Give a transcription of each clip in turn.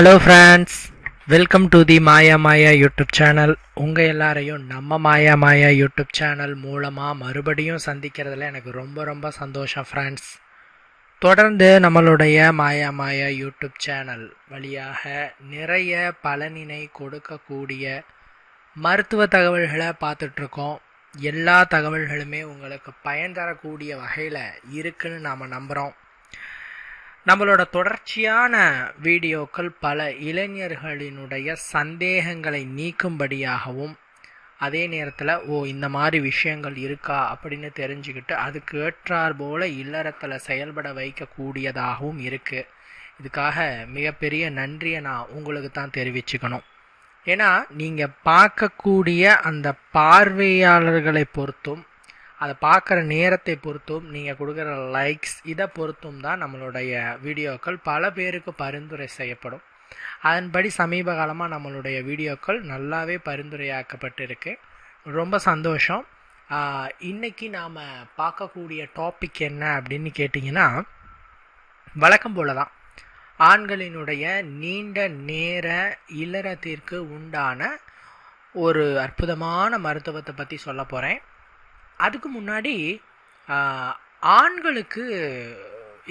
Hello friends welcome to the Maya Maya YouTube channel உங்கள் எல்லாரையும் நம்ம மாயா மாயா யூடியூப் சேனல் மூலமாக மறுபடியும் சந்திக்கிறதுல எனக்கு ரொம்ப ரொம்ப சந்தோஷம் ஃப்ரெண்ட்ஸ் தொடர்ந்து நம்மளுடைய மாயா மாயா யூடியூப் சேனல் வழியாக நிறைய பலனினை கொடுக்கக்கூடிய மருத்துவ தகவல்களை பார்த்துட்ருக்கோம். எல்லா தகவல்களுமே உங்களுக்கு பயன் தரக்கூடிய வகையில் இருக்குன்னு நாம் நம்புகிறோம் நம்மளோட தொடர்ச்சியான வீடியோக்கள் பல இளைஞர்களினுடைய சந்தேகங்களை நீக்கும்படியாகவும் அதே நேரத்தில் ஓ இந்த மாதிரி விஷயங்கள் இருக்கா? அப்படின்னு தெரிஞ்சுக்கிட்டு அதுக்கு ஏற்றார் போல இல்லறத்தில் செயல்பட வைக்கக்கூடியதாகவும் இருக்குது இதுக்காக மிகப்பெரிய நன்றியை நான் உங்களுக்கு தான் தெரிவிச்சுக்கணும். ஏன்னா நீங்கள் பார்க்கக்கூடிய அந்த பார்வையாளர்களை பொறுத்தும் அதை பார்க்குற நேரத்தை பொறுத்தும் நீங்கள் கொடுக்குற லைக்ஸ் இதை பொறுத்தும் தான் நம்மளுடைய வீடியோக்கள் பல பேருக்கு பரிந்துரை செய்யப்படும். அதன்படி சமீப காலமாக நம்மளுடைய வீடியோக்கள் நல்லாவே பரிந்துரையாக்கப்பட்டிருக்கு. ரொம்ப சந்தோஷம். இன்றைக்கி நாம் பார்க்கக்கூடிய டாபிக் என்ன அப்படின்னு கேட்டிங்கன்னா வழக்கம் போல தான் ஆண்களினுடைய நீண்ட நேர இல்லறத்திற்கு உண்டான ஒரு அற்புதமான மருத்துவத்தை பற்றி சொல்ல போகிறேன் அதுக்கு முன்னாடி ஆண்களுக்கு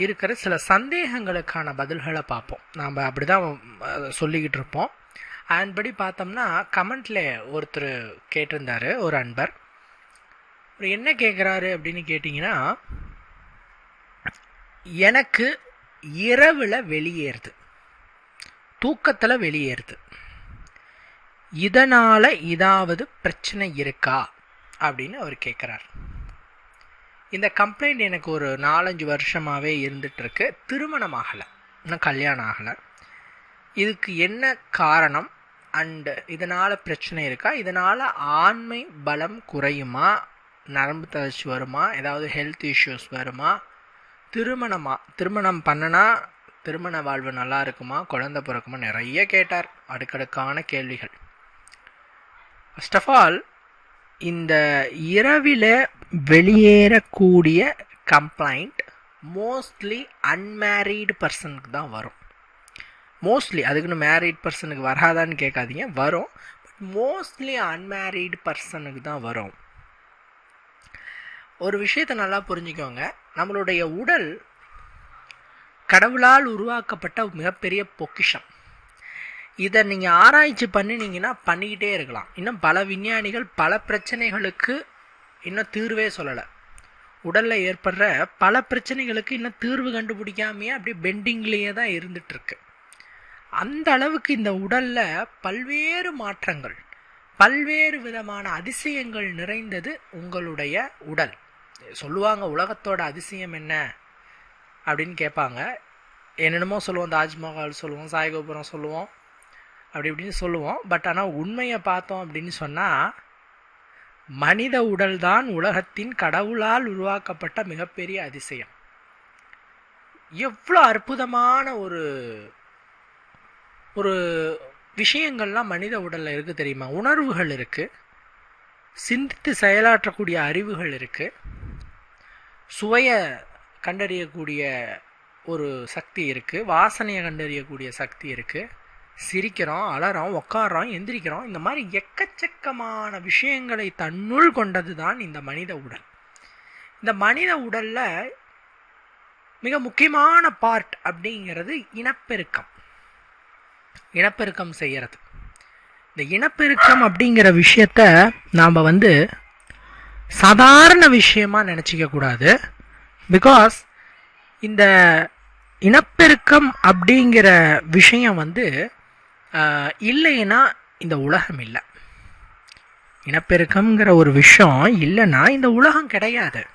இருக்கிற சில சந்தேகங்களுக்கான பதில்களை பார்ப்போம். நாம் அப்படி தான் சொல்லிக்கிட்டு இருப்போம். அதன்படி பார்த்தோம்னா கமெண்டில் ஒருத்தர் கேட்டிருந்தார் ஒரு அன்பர். அவர் என்ன கேட்குறாரு அப்படின்னு கேட்டிங்கன்னா எனக்கு இரவில் வெளியேறுது. தூக்கத்தில் வெளியேறுது. இதனால் ஏதாவது பிரச்சனை இருக்கா? அப்படின்னு அவர் கேட்குறார் இந்த கம்ப்ளைண்ட் எனக்கு ஒரு நாலஞ்சு வருஷமாகவே இருந்துகிட்ருக்கு திருமணம் ஆகலை. இன்னும் கல்யாணம் ஆகலை. இதுக்கு என்ன காரணம்? அண்டு இதனால் பிரச்சனை இருக்கா? இதனால் ஆண்மை பலம் குறையுமா? நரம்பு தளர்ச்சி வருமா? ஏதாவது ஹெல்த் இஷ்யூஸ் வருமா? திருமணமா திருமணம் பண்ணனா திருமண வாழ்வு நல்லா இருக்குமா? குழந்தை பிறக்குமா? நிறைய கேட்டார். அடுக்கடுக்கான கேள்விகள். ஃபர்ஸ்ட் ஆஃப் ஆல் இந்த இரவில் வெளியேறக்கூடிய கம்ப்ளைண்ட் மோஸ்ட்லி அன்மேரீடு பர்சனுக்கு தான் வரும். மோஸ்ட்லி அதுக்குன்னு மேரீட் பர்சனுக்கு வராதான்னு கேட்காதீங்க வரும். பட் மோஸ்ட்லி அன்மேரீடு பர்சனுக்கு தான் வரும். ஒரு விஷயத்தை நல்லா புரிஞ்சுக்கோங்க. நம்மளுடைய உடல் கடவுளால் உருவாக்கப்பட்ட மிகப்பெரிய பொக்கிஷம். இதை நீங்கள் ஆராய்ச்சி பண்ணினீங்கன்னா பண்ணிக்கிட்டே இருக்கலாம். இன்னும் பல விஞ்ஞானிகள் பல பிரச்சனைகளுக்கு இன்னும் தீர்வே சொல்லலை. உடலில் ஏற்படுற பல பிரச்சனைகளுக்கு இன்னும் தீர்வு கண்டுபிடிக்காமையே அப்படியே பெண்டிங்லேயே தான் இருந்துகிட்ருக்கு அந்த அளவுக்கு இந்த உடலில் பல்வேறு மாற்றங்கள் பல்வேறு விதமான அதிசயங்கள் நிறைந்தது உங்களுடைய உடல். சொல்லுவாங்க உலகத்தோட அதிசயம் என்ன? அப்படின்னு கேட்பாங்க. என்னென்னமோ சொல்லுவோம் தாஜ்மஹால் சொல்லுவோம் சாய்கோபுரம் சொல்லுவோம். அப்படி இப்படின்னு சொல்லுவோம். பட் ஆனால் உண்மையை பார்த்தோம் அப்படின்னு சொன்னால் மனித உடல்தான் உலகத்தின் கடவுளால் உருவாக்கப்பட்ட மிகப்பெரிய அதிசயம். எவ்வளோ அற்புதமான ஒரு ஒரு விஷயங்கள்லாம் மனித உடலில் இருக்குது தெரியுமா? உணர்வுகள் இருக்குது சிந்தித்து செயலாற்றக்கூடிய அறிவுகள் இருக்குது சுவையை கண்டறியக்கூடிய ஒரு சக்தி இருக்குது வாசனையை கண்டறியக்கூடிய சக்தி இருக்குது சிரிக்கிறோம் அலறோம் உட்காரோம் எந்திரிக்கிறோம் இந்த மாதிரி எக்கச்சக்கமான விஷயங்களை தன்னுள் கொண்டது தான் இந்த மனித உடல். இந்த மனித உடலில் மிக முக்கியமான பார்ட் அப்படிங்கிறது இனப்பெருக்கம். இனப்பெருக்கம் செய்கிறது இந்த இனப்பெருக்கம் அப்படிங்கிற விஷயத்த நாம் வந்து சாதாரண விஷயமாக நினச்சிக்க கூடாது. பிகாஸ் இந்த இனப்பெருக்கம் அப்படிங்கிற விஷயம் வந்து இல்லைன்னா இந்த உலகம் இல்லை. இனப்பெருக்கம்ங்கிற ஒரு விஷயம் இல்லைன்னா இந்த உலகம் கிடையாது.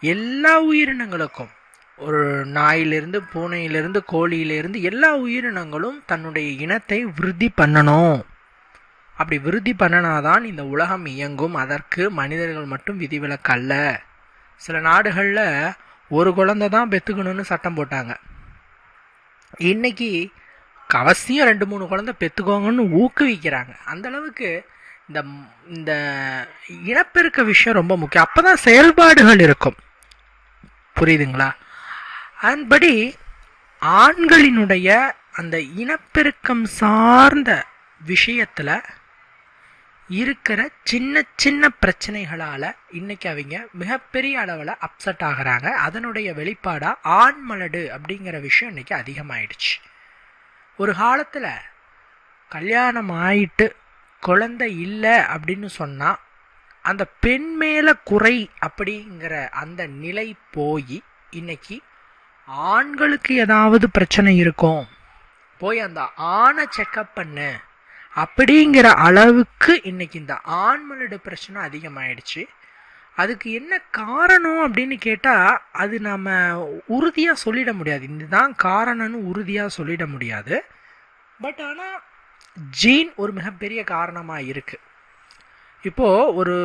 எல்லா உயிரினங்களுக்கும் ஒரு நாயிலிருந்து பூனையிலிருந்து கோழியிலிருந்து எல்லா உயிரினங்களும் தன்னுடைய இனத்தை விருத்தி பண்ணணும். அப்படி விருத்தி பண்ணனாதான் இந்த உலகம் இயங்கும். அதற்கு மனிதர்கள் மட்டும் விதிவிலக்கு அல்ல. சில நாடுகளில் ஒரு குழந்தை தான் பெற்றுக்கணும்னு சட்டம் போட்டாங்க. இன்னைக்கு அவசியம் ரெண்டு மூணு குழந்தை பெற்றுக்கோங்கன்னு ஊக்குவிக்கிறாங்க. அந்தளவுக்கு இந்த இந்த இனப்பெருக்க விஷயம் ரொம்ப முக்கியம். அப்போ தான் செயல்பாடுகள் இருக்கும். புரியுதுங்களா? அதன்படி ஆண்களினுடைய அந்த இனப்பெருக்கம் சார்ந்த விஷயத்தில் இருக்கிற சின்ன சின்ன பிரச்சனைகளால் இன்றைக்கி அவங்க மிகப்பெரிய அளவில் அப்செட் ஆகுறாங்க. அதனுடைய வெளிப்பாடாக ஆண் மலடு அப்படிங்கிற விஷயம் இன்றைக்கி அதிகமாயிடுச்சு. ஒரு காலத்தில் கல்யாணம் ஆயிட்டு குழந்தை இல்லை அப்படின்னு சொன்னால் அந்த பெண் மேலே குறை அப்படிங்கிற அந்த நிலை போய் இன்னைக்கு ஆண்களுக்கு ஏதாவது பிரச்சனை இருக்கும். போய் அந்த ஆணை செக்கப் பண்ணு அப்படிங்கிற அளவுக்கு இன்னைக்கு இந்த ஆண்மனோட பிரச்சனை அதிகமாயிடுச்சு. அதுக்கு என்ன காரணம் அப்படின்னு கேட்டால் அது நம்ம உறுதியாக சொல்லிட முடியாது. இதுதான் காரணம்னு உறுதியாக சொல்லிட முடியாது. பட் ஆனால் ஜீன் ஒரு மிகப்பெரிய காரணமாக இருக்குது இப்போது ஒரு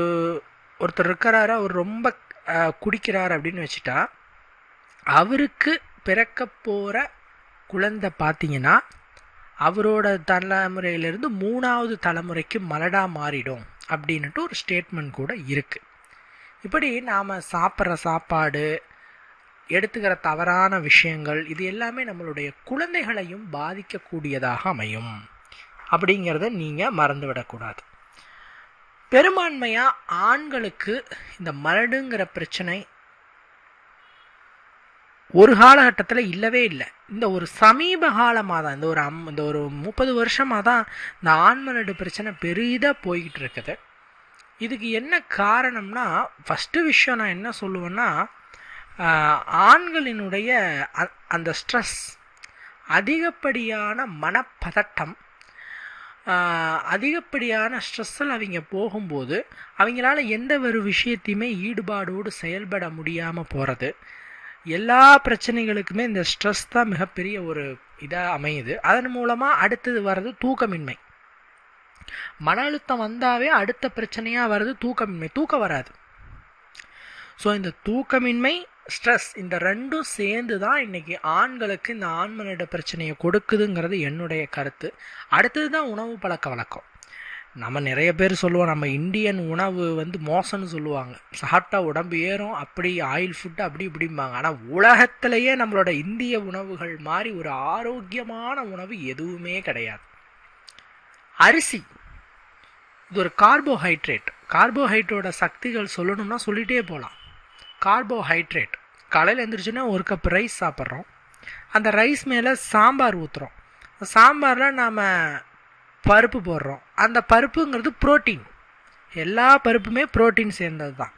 ஒருத்தர் இருக்கிறாரு அவர் ரொம்ப குடிக்கிறார் அப்படின்னு வச்சுட்டா அவருக்கு பிறக்க போகிற குழந்தை பார்த்தீங்கன்னா அவரோட தலைமுறையிலேருந்து மூணாவது தலைமுறைக்கு மலடாக மாறிடும் அப்படின்ட்டு ஒரு ஸ்டேட்மெண்ட் கூட இருக்குது இப்படி நாம் சாப்பிட்ற சாப்பாடு எடுத்துக்கிற தவறான விஷயங்கள் இது எல்லாமே நம்மளுடைய குழந்தைகளையும் பாதிக்கக்கூடியதாக அமையும். அப்படிங்கிறத நீங்கள் மறந்துவிடக்கூடாது. பெரும்பான்மையாக ஆண்களுக்கு இந்த மரடுங்கிற பிரச்சனை ஒரு காலகட்டத்தில் இல்லவே இல்லை. இந்த ஒரு சமீப காலமாக தான் இந்த ஒரு அம் இந்த ஒரு முப்பது வருஷமாக தான் இந்த ஆண்மலடு பிரச்சனை பெரிதாக போய்கிட்டு இருக்குது. இதுக்கு என்ன காரணம்னா ஃபஸ்ட்டு விஷயம் நான் என்ன சொல்லுவேன்னா ஆண்களினுடைய அ- அந்த ஸ்ட்ரெஸ் அதிகப்படியான மனப்பதட்டம் அதிகப்படியான ஸ்ட்ரெஸ்ஸில் அவங்க போகும்போது அவங்களால எந்த ஒரு விஷயத்தையுமே ஈடுபாடோடு செயல்பட முடியாமல் போகிறது எல்லா பிரச்சனைகளுக்குமே இந்த ஸ்ட்ரெஸ் தான் மிகப்பெரிய ஒரு இதாக அமையுது. அதன் மூலமாக அடுத்தது வர்றது தூக்கமின்மை. மன அழுத்தம் வந்தாவே அடுத்த பிரச்சனையாக வர்றது தூக்கமின்மை. தூக்கம் வராது. ஸோ இந்த தூக்கமின்மை ஸ்ட்ரெஸ் இந்த ரெண்டும் சேர்ந்து தான் இன்றைக்கி ஆண்களுக்கு இந்த ஆண்மனிட பிரச்சனையை கொடுக்குதுங்கிறது என்னுடைய கருத்து. அடுத்தது தான் உணவு பழக்க வழக்கம். நம்ம நிறைய பேர் சொல்லுவோம் நம்ம இந்தியன் உணவு வந்து மோசம்னு சொல்லுவாங்க. சாப்பிட்டா உடம்பு ஏறும் அப்படி ஆயில் ஃபுட்டு அப்படி இப்படிம்பாங்க. ஆனால் உலகத்திலேயே நம்மளோட இந்திய உணவுகள் மாதிரி ஒரு ஆரோக்கியமான உணவு எதுவுமே கிடையாது. அரிசி. இது ஒரு கார்போஹைட்ரேட் கார்போஹைட்ரேட்டோட சக்திகள் சொல்லணும்னா சொல்லிகிட்டே போகலாம் கார்போஹைட்ரேட் காலையில் எழுந்திரிச்சோன்னா ஒரு கப் ரைஸ் சாப்பிட்றோம். அந்த ரைஸ் மேலே சாம்பார் ஊற்றுறோம் சாம்பாரில் நாம் பருப்பு போடுறோம். அந்த பருப்புங்கிறது புரோட்டீன் எல்லா பருப்புமே புரோட்டீன் சேர்ந்தது தான்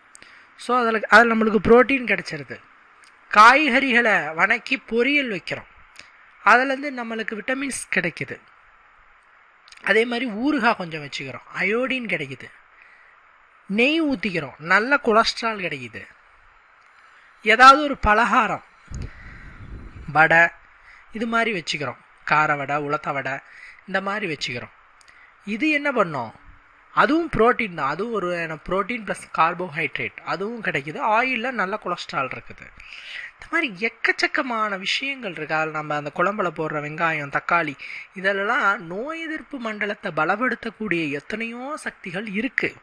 ஸோ அதில் அதில் நம்மளுக்கு புரோட்டீன் கிடச்சிருது. காய்கறிகளை வணக்கி பொரியல் வைக்கிறோம். அதுலேருந்து நம்மளுக்கு விட்டமின்ஸ் கிடைக்கிது. அதே மாதிரி ஊறுகாய் கொஞ்சம் வச்சுக்கிறோம். அயோடின் கிடைக்குது. நெய் ஊற்றிக்கிறோம் நல்ல கொலஸ்ட்ரால் கிடைக்குது. ஏதாவது ஒரு பலகாரம் வடை இது மாதிரி வச்சுக்கிறோம். கார வடை உளத்த வடை இந்த மாதிரி வச்சுக்கிறோம். இது என்ன பண்ணோம்? அதுவும் புரோட்டீன் தான். அதுவும் ஒரு புரோட்டீன் ப்ளஸ் கார்போஹைட்ரேட் அதுவும் கிடைக்குது. ஆயிலில் நல்ல கொலஸ்ட்ரால் இருக்குது. இந்த மாதிரி எக்கச்சக்கமான விஷயங்கள் இருக்குது அதில் நம்ம அந்த குழம்புல போடுற வெங்காயம் தக்காளி இதெல்லாம் நோய் எதிர்ப்பு மண்டலத்தை பலப்படுத்தக்கூடிய எத்தனையோ சக்திகள் இருக்குது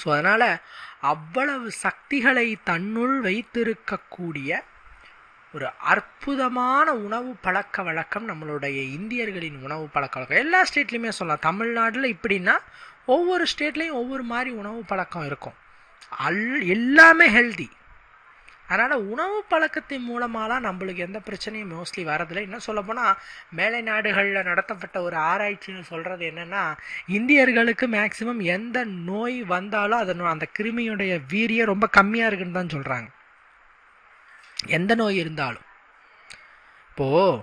ஸோ அதனால் அவ்வளவு சக்திகளை தன்னுள் வைத்திருக்கக்கூடிய ஒரு அற்புதமான உணவு பழக்க வழக்கம் நம்மளுடைய இந்தியர்களின் உணவு பழக்க வழக்கம். எல்லா ஸ்டேட்லேயுமே சொல்லலாம். தமிழ்நாட்டில் இப்படின்னா ஒவ்வொரு ஸ்டேட்லேயும் ஒவ்வொரு மாதிரி உணவு பழக்கம் இருக்கும். அல் எல்லாமே ஹெல்தி அதனால் உணவு பழக்கத்தின் மூலமாலாம் நம்மளுக்கு எந்த பிரச்சனையும் மோஸ்ட்லி வரதில்லை இன்னும் சொல்லப்போனால் மேலை நாடுகளில் நடத்தப்பட்ட ஒரு ஆராய்ச்சின்னு சொல்கிறது என்னென்னா இந்தியர்களுக்கு மேக்சிமம் எந்த நோய் வந்தாலும் அதன் அந்த கிருமியுடைய வீரியம் ரொம்ப கம்மியாக இருக்குன்னு தான் சொல்கிறாங்க எந்த நோய் இருந்தாலும். இப்போது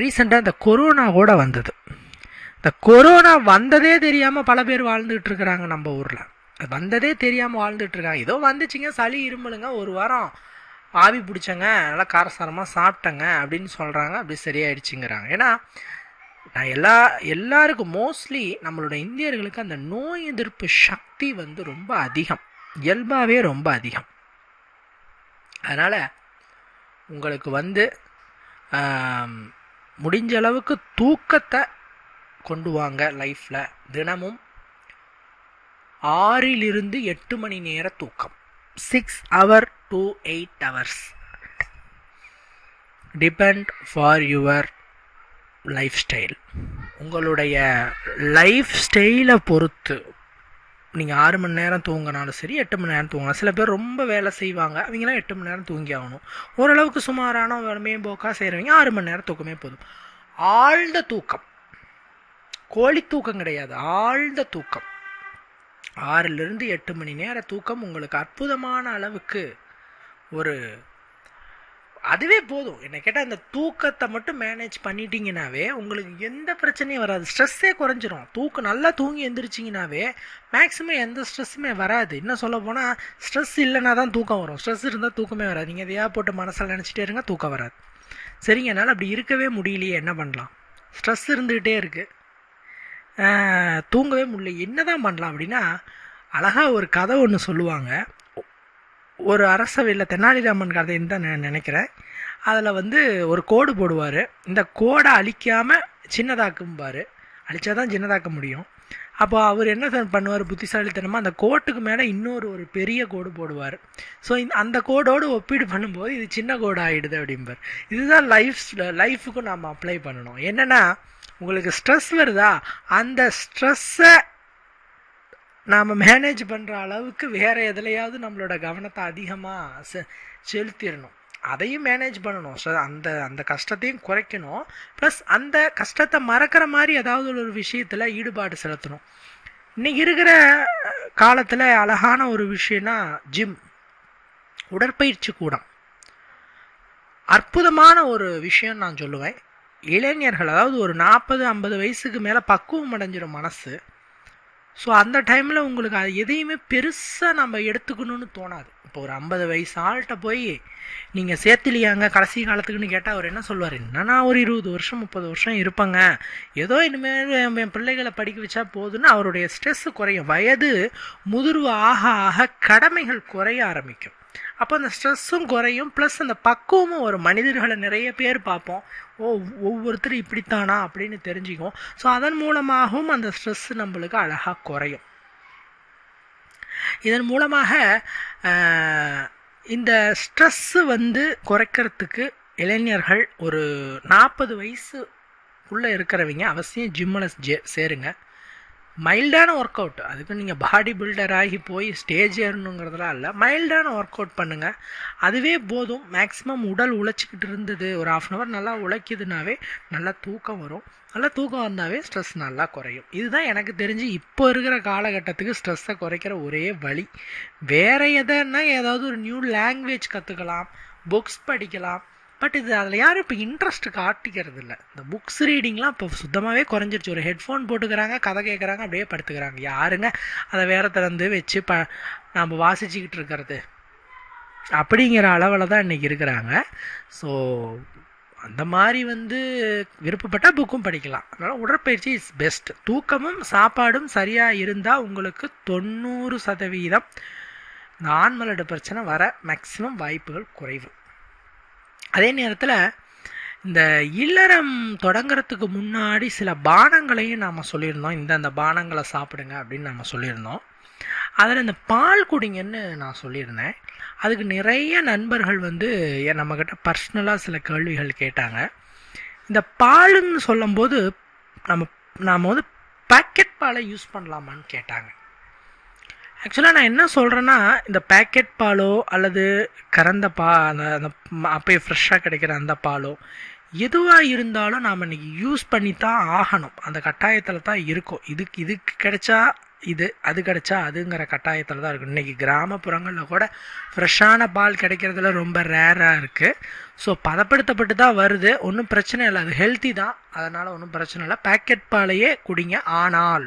ரீசெண்டாக இந்த கொரோனா கூட வந்தது. இந்த கொரோனா வந்ததே தெரியாமல் பல பேர் வாழ்ந்துகிட்டு இருக்கிறாங்க நம்ம ஊரில். அது வந்ததே தெரியாமல் வாழ்ந்துட்டுருக்காங்க ஏதோ வந்துச்சுங்க சளி இருமலுங்க ஒரு வாரம் ஆவி பிடிச்சங்க நல்லா காரசாரமாக சாப்பிட்டங்க அப்படின்னு சொல்கிறாங்க அப்படி சரியாயிடுச்சுங்கிறாங்க. ஏன்னா நான் எல்லா எல்லாருக்கும் மோஸ்ட்லி நம்மளோட இந்தியர்களுக்கு அந்த நோய் எதிர்ப்பு சக்தி வந்து ரொம்ப அதிகம். இயல்பாகவே ரொம்ப அதிகம். அதனால் உங்களுக்கு வந்து முடிஞ்ச அளவுக்கு தூக்கத்தை கொண்டு வாங்க லைஃப்பில் தினமும் ஆறிலிருந்து எட்டு மணி நேர தூக்கம். Six hour to eight hours depend for your life style உங்களுடைய லைஃப் ஸ்டைலை பொறுத்து நீங்கள் ஆறு மணி நேரம் தூங்கினாலும் சரி எட்டு மணி நேரம் தூங்கலாம். சில பேர் ரொம்ப வேலை செய்வாங்க. அவங்களாம் எட்டு மணி நேரம் தூங்கி ஆகணும். ஓரளவுக்கு சுமாரான வேலைமையும் போக்கா செய்கிறவங்க ஆறு மணி நேரம் தூக்கமே போதும். ஆழ்ந்த தூக்கம். கோழி தூக்கம் கிடையாது. ஆழ்ந்த தூக்கம். ஆறிலிருந்து எட்டு மணி நேர தூக்கம் உங்களுக்கு அற்புதமான அளவுக்கு ஒரு அதுவே போதும். என்ன கேட்டால் அந்த தூக்கத்தை மட்டும் மேனேஜ் பண்ணிட்டீங்கனாவே உங்களுக்கு எந்த பிரச்சனையும் வராது. ஸ்ட்ரெஸ்ஸே குறைஞ்சிரும். தூக்கம் நல்லா தூங்கி எழுந்திரிச்சிங்கனாவே மேக்ஸிமம் எந்த ஸ்ட்ரெஸ்ஸுமே வராது. இன்னும் சொல்ல போனால் ஸ்ட்ரெஸ் இல்லைனா தான் தூக்கம் வரும். ஸ்ட்ரெஸ் இருந்தால் தூக்கமே வராது. நீங்கள் எதையா போட்டு மனசில் நினச்சிட்டே இருங்க தூக்கம் வராது. சரிங்க என்னால் அப்படி இருக்கவே முடியலையே என்ன பண்ணலாம்? ஸ்ட்ரெஸ் இருந்துக்கிட்டே இருக்குது தூங்கவே முடியல. என்ன தான் பண்ணலாம் அப்படின்னா அழகாக ஒரு கதை ஒன்று சொல்லுவாங்க. ஒரு அரசவையில் தெனாலிராமன் கதைன்னு தான் நான் நினைக்கிறேன். அதில் வந்து ஒரு கோடு போடுவார். இந்த கோடை அழிக்காமல் சின்னதாக்கும்பார். அழிச்சா தான் சின்னதாக்க முடியும். அப்போ அவர் என்ன பண்ணுவார்? புத்திசாலித்தனமாக அந்த கோட்டுக்கு மேலே இன்னொரு ஒரு பெரிய கோடு போடுவார். ஸோ அந்த கோடோடு ஒப்பீடு பண்ணும்போது இது சின்ன கோடு ஆகிடுது அப்படிம்பார். இதுதான் லைஃப் லைஃபுக்கும் நாம் அப்ளை பண்ணணும். என்னென்னா உங்களுக்கு ஸ்ட்ரெஸ் வருதா? அந்த ஸ்ட்ரெஸ்ஸை நாம் மேனேஜ் பண்ணுற அளவுக்கு வேறு எதுலையாவது நம்மளோட கவனத்தை அதிகமாக செ செலுத்திடணும் அதையும் மேனேஜ் பண்ணணும். ஸோ அந்த அந்த கஷ்டத்தையும் குறைக்கணும். ப்ளஸ் அந்த கஷ்டத்தை மறக்கிற மாதிரி ஏதாவது ஒரு விஷயத்தில் ஈடுபாடு செலுத்தணும். இன்றைக்கி இருக்கிற காலத்தில் அழகான ஒரு விஷயம்னா ஜிம் உடற்பயிற்சி கூடம். அற்புதமான ஒரு விஷயம் நான் சொல்லுவேன். இளைஞர்கள் அதாவது ஒரு நாற்பது ஐம்பது வயசுக்கு மேலே பக்குவம் அடைஞ்சிடும் மனசு. ஸோ அந்த டைமில் உங்களுக்கு அது எதையுமே பெருசாக நம்ம எடுத்துக்கணும்னு தோணாது. இப்போ ஒரு ஐம்பது வயசு ஆள்கிட்ட போய் நீங்கள் சேர்த்துலையாங்க கடைசி காலத்துக்குன்னு கேட்டால் அவர் என்ன சொல்லுவார்? என்னன்னா ஒரு இருபது வருஷம் முப்பது வருஷம் இருப்பாங்க. ஏதோ இனிமேல் என் பிள்ளைகளை படிக்க வச்சா போதுன்னு அவருடைய ஸ்ட்ரெஸ்ஸு குறையும். வயது முதிர்வு ஆக ஆக கடமைகள் குறைய ஆரம்பிக்கும். அப்போ அந்த ஸ்ட்ரெஸ்ஸும் குறையும் ப்ளஸ் அந்த பக்குவமும் ஒரு மனிதர்களை நிறைய பேர் பார்ப்போம். ஓ ஒவ்வொருத்தரும் இப்படித்தானா அப்படின்னு தெரிஞ்சுக்குவோம். ஸோ அதன் மூலமாகவும் அந்த ஸ்ட்ரெஸ் நம்மளுக்கு அழகாக குறையும். இதன் மூலமாக இந்த ஸ்ட்ரெஸ்ஸு வந்து குறைக்கிறதுக்கு இளைஞர்கள் ஒரு நாற்பது வயசுக்குள்ளே இருக்கிறவங்க அவசியம் ஜிம்மில் சே சேருங்க. மைல்டான ஒர்க் அவுட் அதுக்கு நீங்கள் பாடி பில்டர் ஆகி போய் ஸ்டேஜ் ஏறணுங்கிறதுலாம் இல்லை. மைல்டான ஒர்க் அவுட் பண்ணுங்கள் அதுவே போதும். மேக்ஸிமம் உடல் உழைச்சிக்கிட்டு இருந்தது. ஒரு ஆஃப் அன் ஹவர் நல்லா உழைக்குதுனாவே நல்லா தூக்கம் வரும். நல்லா தூக்கம் வந்தாவே ஸ்ட்ரெஸ் நல்லா குறையும். இதுதான் எனக்கு தெரிஞ்சு இப்போ இருக்கிற காலகட்டத்துக்கு ஸ்ட்ரெஸ்ஸை குறைக்கிற ஒரே வழி. வேறு எதைன்னா ஏதாவது ஒரு நியூ லாங்குவேஜ் கற்றுக்கலாம் புக்ஸ் படிக்கலாம். பட் இது அதில் யாரும் இப்போ இன்ட்ரெஸ்ட் காட்டிக்கிறது இல்லை இந்த புக்ஸ் ரீடிங்லாம் இப்போ சுத்தமாகவே குறைஞ்சிருச்சு. ஒரு ஹெட்ஃபோன் போட்டுக்கிறாங்க கதை கேட்குறாங்க அப்படியே படுத்துக்கிறாங்க. யாருங்க அதை வேற திறந்து வச்சு ப நாம் வாசிச்சுக்கிட்டு இருக்கிறது? அப்படிங்கிற அளவில் தான் இன்றைக்கி இருக்கிறாங்க. ஸோ அந்த மாதிரி வந்து விருப்பப்பட்டால் புக்கும் படிக்கலாம். அதனால் உடற்பயிற்சி இஸ் பெஸ்ட் தூக்கமும் சாப்பாடும் சரியாக இருந்தால் உங்களுக்கு தொண்ணூறு சதவீதம் இந்த ஆண்மலோட பிரச்சனை வர மேக்சிமம் வாய்ப்புகள் குறைவு. அதே நேரத்தில் இந்த இல்லறம் தொடங்கிறதுக்கு முன்னாடி சில பானங்களையும் நாம் சொல்லியிருந்தோம். இந்த அந்த பானங்களை சாப்பிடுங்க அப்படின்னு நம்ம சொல்லியிருந்தோம். அதில் இந்த பால் குடிங்கன்னு நான் சொல்லியிருந்தேன். அதுக்கு நிறைய நண்பர்கள் வந்து நம்மக்கிட்ட பர்சனலாக சில கேள்விகள் கேட்டாங்க. இந்த பாலுன்னு சொல்லும்போது நம்ம நாம் வந்து பேக்கெட் பாலை யூஸ் பண்ணலாமான்னு கேட்டாங்க. ஆக்சுவலாக நான் என்ன சொல்கிறேன்னா இந்த பேக்கெட் பாலோ அல்லது கறந்த பா அந்த அந்த அப்பயே ஃப்ரெஷ்ஷாக கிடைக்கிற அந்த பாலோ எதுவாக இருந்தாலும் நாம் இன்றைக்கி யூஸ் பண்ணி தான் ஆகணும். அந்த கட்டாயத்தில் தான் இருக்கும். இதுக்கு இதுக்கு கிடைச்சா இது அது கிடைச்சா அதுங்கிற கட்டாயத்தில் தான் இருக்கும். இன்றைக்கி கிராமப்புறங்களில் கூட ஃப்ரெஷ்ஷான பால் கிடைக்கிறதுல ரொம்ப ரேராக இருக்குது ஸோ பதப்படுத்தப்பட்டு தான் வருது. ஒன்றும் பிரச்சனை இல்லை. அது ஹெல்த்தி தான். அதனால் ஒன்றும் பிரச்சனை இல்லை. பேக்கெட் பாலையே குடிங்க. ஆனால்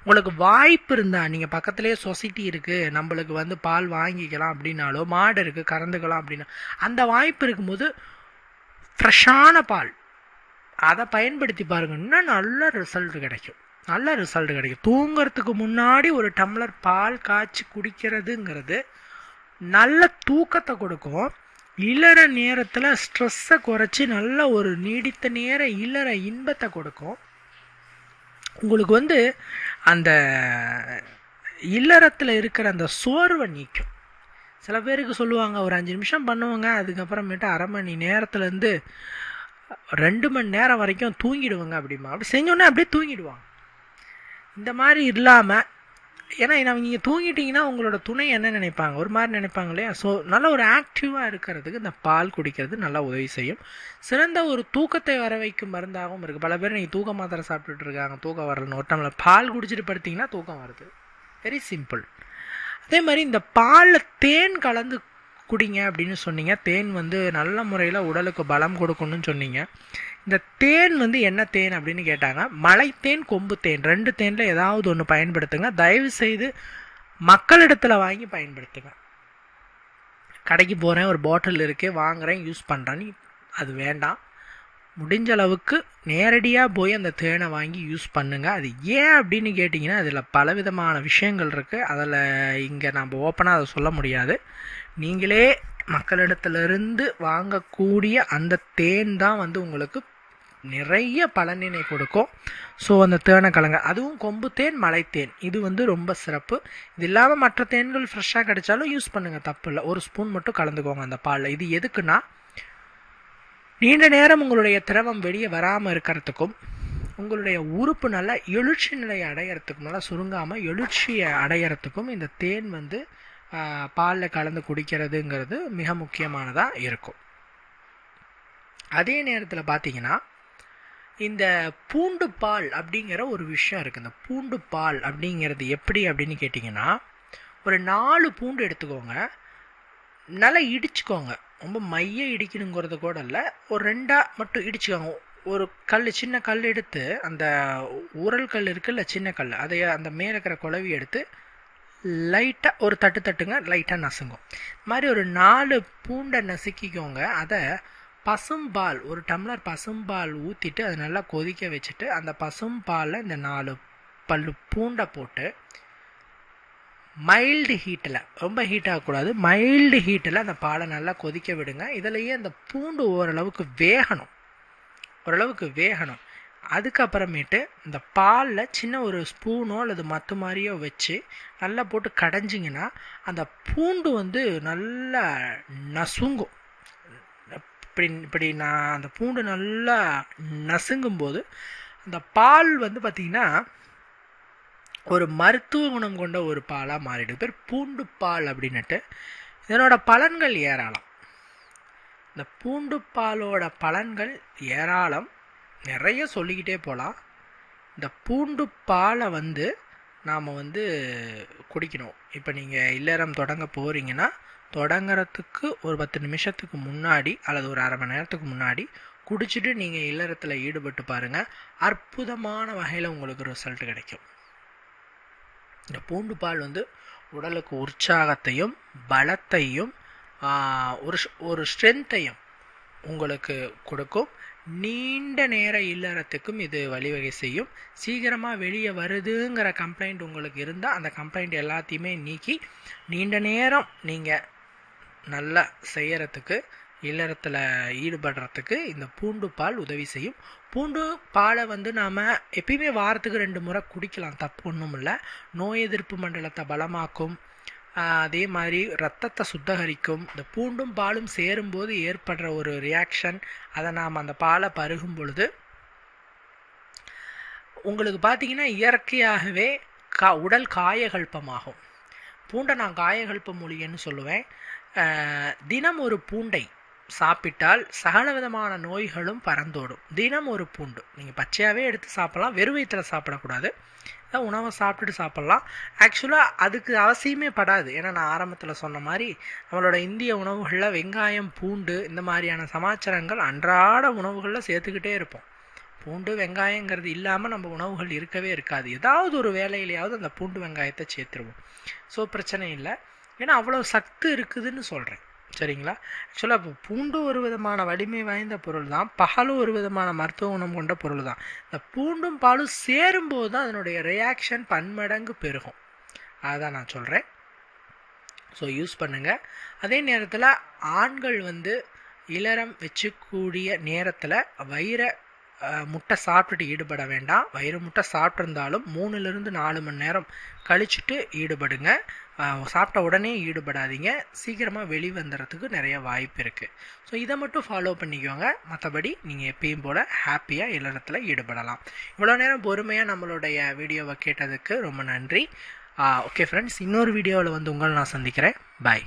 உங்களுக்கு வாய்ப்பு இருந்தால் நீங்கள் பக்கத்துலேயே சொசைட்டி இருக்குது நம்மளுக்கு வந்து பால் வாங்கிக்கலாம் அப்படின்னாலோ மாடு இருக்குது கறந்துக்கலாம் அப்படின்னா அந்த வாய்ப்பு இருக்கும்போது ஃப்ரெஷ்ஷான பால். அதை பயன்படுத்தி பாருங்கள் இன்னும் நல்ல ரிசல்ட் கிடைக்கும். நல்ல ரிசல்ட் கிடைக்கும். தூங்குறதுக்கு முன்னாடி ஒரு டம்ளர் பால் காய்ச்சி குடிக்கிறதுங்கிறது நல்ல தூக்கத்தை கொடுக்கும். இளற நேரத்தில் ஸ்ட்ரெஸ்ஸை குறைச்சி நல்ல ஒரு நீடித்த நேர இளற இன்பத்தை கொடுக்கும். உங்களுக்கு வந்து அந்த இல்லறத்தில் இருக்கிற அந்த சோர்வை நீக்கும். சில பேருக்கு சொல்லுவாங்க ஒரு அஞ்சு நிமிஷம் பண்ணுவாங்க அதுக்கப்புறமேட்டு அரை மணி நேரத்துலேருந்து ரெண்டு மணி நேரம் வரைக்கும் தூங்கிடுவாங்க அப்படிமா அப்படி செஞ்சோன்னே அப்படியே தூங்கிடுவாங்க. இந்த மாதிரி இல்லாமல் ஏன்னா நீங்கள் தூங்கிட்டீங்கன்னா உங்களோட துணை என்ன நினைப்பாங்க? ஒரு மாதிரி நினைப்பாங்க இல்லையா? ஸோ நல்ல ஒரு ஆக்டிவாக இருக்கிறதுக்கு இந்த பால் குடிக்கிறது நல்லா உதவி செய்யும். சிறந்த ஒரு தூக்கத்தை வர வைக்கும் மருந்தாகவும் இருக்குது பல பேர் நீங்கள் தூக்க மாத்திரை சாப்பிட்டுட்டு இருக்காங்க. தூக்கம் வரலன்னு ஒரு டம்ளர் பால் குடிச்சிட்டு படுத்திங்கன்னா தூக்கம் வருது. வெரி சிம்பிள் அதே மாதிரி இந்த பாலில் தேன் கலந்து குடிங்க அப்படின்னு சொன்னீங்க. தேன் வந்து நல்ல முறையில் உடலுக்கு பலம் கொடுக்கணும்னு சொன்னீங்க. இந்த தேன் வந்து என்ன தேன் அப்படின்னு கேட்டாங்க? மலை தேன் கொம்பு தேன். ரெண்டு தேனில் ஏதாவது ஒன்று பயன்படுத்துங்க. தயவு செய்து மக்களிடத்தில் வாங்கி பயன்படுத்துங்க. கடைக்கு போகிறேன் ஒரு பாட்டில் இருக்கு வாங்குறேன் யூஸ் பண்ணுறேன்னு அது வேண்டாம். முடிஞ்ச அளவுக்கு நேரடியாக போய் அந்த தேனை வாங்கி யூஸ் பண்ணுங்கள் அது ஏன் அப்படின்னு கேட்டிங்கன்னா அதில் பலவிதமான விஷயங்கள் இருக்குது அதில் இங்கே நம்ம ஓப்பனாக அதை சொல்ல முடியாது. நீங்களே மக்களிடத்துலேருந்து வாங்கக்கூடிய அந்த தேன் தான் வந்து உங்களுக்கு நிறைய பலனினை கொடுக்கும். ஸோ அந்த தேனை அதுவும் கொம்பு தேன் மலைத்தேன் இது வந்து ரொம்ப சிறப்பு. இது இல்லாமல் மற்ற தேன்கள் ஃப்ரெஷ்ஷாக கிடைச்சாலும் யூஸ் பண்ணுங்கள் தப்பு இல்லை. ஒரு ஸ்பூன் மட்டும் கலந்துக்கோங்க அந்த பாலில். இது எதுக்குன்னா நீண்ட நேரம் உங்களுடைய திரவம் வெளியே வராமல் இருக்கிறதுக்கும் உங்களுடைய உறுப்பு நல்லா எழுச்சி நிலையை அடையிறதுக்கும் நல்லா சுருங்காமல் எழுச்சியை அடையிறதுக்கும் இந்த தேன் வந்து பாலில் கலந்து குடிக்கிறதுங்கிறது மிக முக்கியமானதாக இருக்கும். அதே நேரத்தில் பார்த்தீங்கன்னா இந்த பூண்டு பால் அப்படிங்கிற ஒரு விஷயம் இருக்குது இந்த பூண்டு பால் அப்படிங்கிறது எப்படி அப்படின்னு கேட்டிங்கன்னா ஒரு நாலு பூண்டு எடுத்துக்கோங்க. நல்லா இடிச்சுக்கோங்க. ரொம்ப மைய இடிக்கணுங்கிறது கூட இல்லை. ஒரு ரெண்டாக மட்டும் இடிச்சுக்கோங்க. ஒரு கல் சின்ன கல் எடுத்து அந்த உரல் கல் இருக்குல்ல சின்ன கல். அதை அந்த மேலே இருக்கிற குழவி எடுத்து லைட்டாக ஒரு தட்டு தட்டுங்க லைட்டாக நசுங்கும். மாதிரி ஒரு நாலு பூண்டை நசுக்கிக்கோங்க. அதை பசும்பால் ஒரு டம்ளர் பசும்பால் ஊற்றிட்டு அதை நல்லா கொதிக்க வச்சுட்டு அந்த பசும்பாலில் இந்த நாலு பல்லு பூண்டை போட்டு மைல்டு ஹீட்டில் ரொம்ப ஹீட் ஆகக்கூடாது மைல்டு ஹீட்டில் அந்த பாலை நல்லா கொதிக்க விடுங்க. இதுலேயே அந்த பூண்டு ஓரளவுக்கு வேகணும். ஓரளவுக்கு வேகணும். அதுக்கப்புறமேட்டு இந்த பாலில் சின்ன ஒரு ஸ்பூனோ அல்லது மத்து மாதிரியோ வச்சு நல்லா போட்டு கடைஞ்சிங்கன்னா அந்த பூண்டு வந்து நல்லா நசுங்கும். இப்படி இப்படி நான் அந்த பூண்டு நல்லா நசுங்கும்போது அந்த பால் வந்து பார்த்திங்கன்னா ஒரு மருத்துவ குணம் கொண்ட ஒரு பாலாக மாறிடுது. பேர் பூண்டு பால் அப்படின்னுட்டு. இதனோட பலன்கள் ஏராளம். இந்த பூண்டு பாலோட பலன்கள் ஏராளம். நிறைய சொல்லிக்கிட்டே போகலாம் இந்த பூண்டு பாலை வந்து நாம் வந்து குடிக்கணும். இப்போ நீங்கள் இல்லறம் தொடங்க போகிறீங்கன்னா தொடங்குறதுக்கு ஒரு பத்து நிமிஷத்துக்கு முன்னாடி அல்லது ஒரு அரை மணி நேரத்துக்கு முன்னாடி குடிச்சிட்டு நீங்கள் இல்லறத்தில் ஈடுபட்டு பாருங்கள் அற்புதமான வகையில் உங்களுக்கு ரிசல்ட் கிடைக்கும். இந்த பூண்டு பால் வந்து உடலுக்கு உற்சாகத்தையும் பலத்தையும் ஒரு ஒரு ஸ்ட்ரென்த்தையும் உங்களுக்கு கொடுக்கும். நீண்ட நேர இல்லறத்துக்கும் இது வழிவகை செய்யும். சீக்கிரமாக வெளியே வருதுங்கிற கம்ப்ளைண்ட் உங்களுக்கு இருந்தால் அந்த கம்ப்ளைண்ட் எல்லாத்தையுமே நீக்கி நீண்ட நேரம் நீங்கள் நல்லா செய்யறதுக்கு இல்லறத்தில் ஈடுபடுறதுக்கு இந்த பூண்டு பால் உதவி செய்யும். பூண்டு பாலை வந்து நாம் எப்பயுமே வாரத்துக்கு ரெண்டு முறை குடிக்கலாம் தப்பு ஒன்றும் இல்லை. நோய் எதிர்ப்பு மண்டலத்தை பலமாக்கும். அதே மாதிரி ரத்தத்தை சுத்தகரிக்கும். இந்த பூண்டும் பாலும் சேரும்போது ஏற்படுற ஒரு ரியாக்ஷன் அதை நாம் அந்த பாலை பருகும் பொழுது உங்களுக்கு பார்த்தீங்கன்னா இயற்கையாகவே கா உடல் காயகல்பமாகும். பூண்டை நான் காயகல்ப மொழின்னு சொல்லுவேன். தினம் ஒரு பூண்டை சாப்பிட்டால் சகல விதமான நோய்களும் பறந்தோடும். தினம் ஒரு பூண்டு. நீங்கள் பச்சையாகவே எடுத்து சாப்பிட்லாம். வெறும் வயிற்றில் சாப்பிடக்கூடாது. உணவை சாப்பிட்டுட்டு சாப்பிட்லாம். ஆக்சுவலாக அதுக்கு அவசியமே படாது. ஏன்னா நான் ஆரம்பத்தில் சொன்ன மாதிரி நம்மளோட இந்திய உணவுகளில் வெங்காயம் பூண்டு இந்த மாதிரியான சமாச்சாரங்கள் அன்றாட உணவுகளில் சேர்த்துக்கிட்டே இருப்போம். பூண்டு வெங்காயங்கிறது இல்லாமல் நம்ம உணவுகள் இருக்கவே இருக்காது. ஏதாவது ஒரு வேலையிலையாவது அந்த பூண்டு வெங்காயத்தை சேர்த்துருவோம். ஸோ பிரச்சனை இல்லை. ஏன்னா அவ்வளோ சத்து இருக்குதுன்னு சொல்கிறேன் சரிங்களா? ஆக்சுவலாக இப்போ பூண்டு ஒரு விதமான வலிமை வாய்ந்த பொருள் தான். பாலும் ஒரு விதமான மருத்துவ குணம் கொண்ட பொருள் தான். இந்த பூண்டும் பாலும் சேரும்போது தான் அதனுடைய ரியாக்ஷன் பன்மடங்கு பெருகும். அதான் நான் சொல்கிறேன் ஸோ யூஸ் பண்ணுங்கள் அதே நேரத்தில் ஆண்கள் வந்து இளரம் வச்சுக்கூடிய நேரத்தில் வயிறை முட்டை சாப்பிட்டுட்டு ஈடுபட வேண்டாம். வயிறு முட்டை சாப்பிட்ருந்தாலும் மூணுலேருந்து நாலு மணி நேரம் கழிச்சுட்டு ஈடுபடுங்க. சாப்பிட்ட உடனே ஈடுபடாதீங்க. சீக்கிரமாக வெளி வந்துடுறதுக்கு நிறைய வாய்ப்பு இருக்குது ஸோ இதை மட்டும் ஃபாலோ பண்ணிக்கோங்க. மற்றபடி நீங்கள் எப்பயும் போல் ஹாப்பியாக இல்லறத்தில் ஈடுபடலாம். இவ்வளோ நேரம் பொறுமையாக நம்மளுடைய வீடியோவை கேட்டதுக்கு ரொம்ப நன்றி. ஓகே ஃப்ரெண்ட்ஸ் இன்னொரு வீடியோவில் வந்து உங்களை நான் சந்திக்கிறேன். பாய்